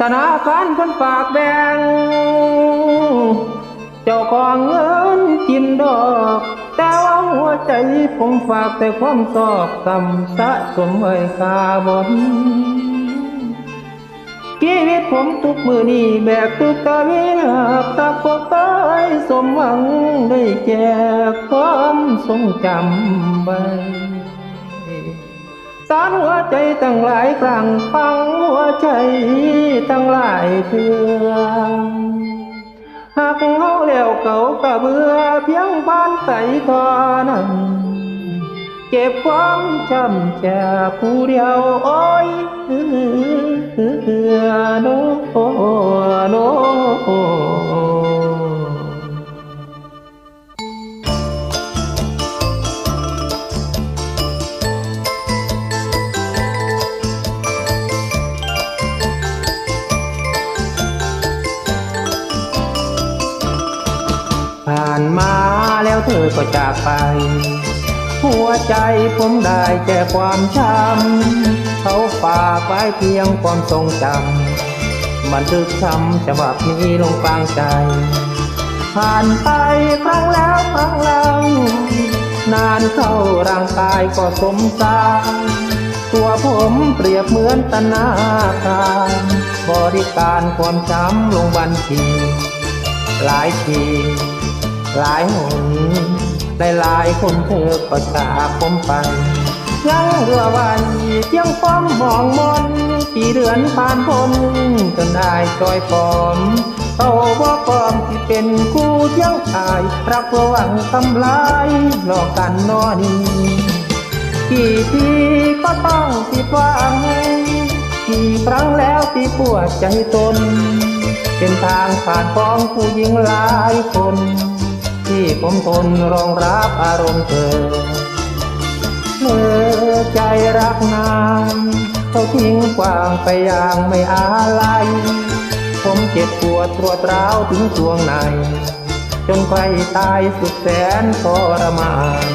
ธนาคารคนฝากแบ่งเจ้าของเงินกินดอก แต่ว่าหัวใจผมฝากแต่ความสอกต่ำสะสมไว้คาบ่มีชีวิตผมทุกมือนี้แบกทุกตะวินาตาพวกเอ้ยสมหวังได้แจกความทรงจำไว้ สารหัวใจตั้งหลายครั้งฟังหัวใจตั้งหลายเพื่อหากเขาแล้วเขาก็เบื่อเพียงบ้านใสทอนั้นเก็บความจำแค่ผู้เดียวโอ้ยเอือโนานมาแล้วเธอก็จากไป หัวใจผมได้แค่ความช้ำเขาฝากไว้เพียงความทรงจำบันทึกช้ำฉบับนี้ลงกลางใจ ผ่านไปครั้งแล้วครั้งเล่านานเข้าร่างกายก็สมสารตัวผมเปรียบเหมือนธนาคารบริการความจำลงบัญชีหลายที หลายหนหลายหลายคนเธอก็จากผมไป ยังเรือวันเพียงความมองมนกี่เดือนผ่านพ้นจนได้จอยปอมเขาบอกปลอมที่เป็นคู่เที่ยงชาย รักเพื่อหวังทำลายหลอกกันนอนีกี่ทีก็ต้องผิดหวังกี่ครั้งแล้วที่ปวดใจตน เป็นทางผ่านของผู้หญิงหลายคน ที่ผมทนรองรับอารมณ์เธอเมื่อใจรักนานเขาทิ้งกวางไปอย่างไม่อาลัยผมเจ็บปวดตรวจร้าวถึงดวงใน จนใครตายสุดแสนทรมาน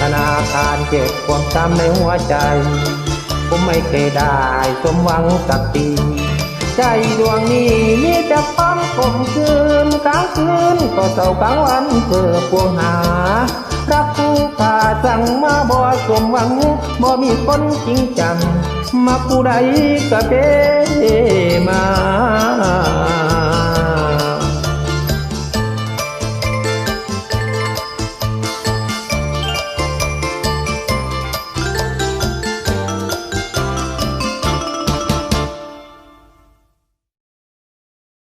ธนาคารเก็บความจำในหัวใจ ผมไม่เคยได้สมหวังสักที ใจดวงนี้มีแต่ความขมคืนกลางคืนก็เศร้ากลางวันเพื่อพวงหารักผู้ขาสั่งมาบ่สมหวังบ่มีคนจริงจังมาผู้ใดก็เทมา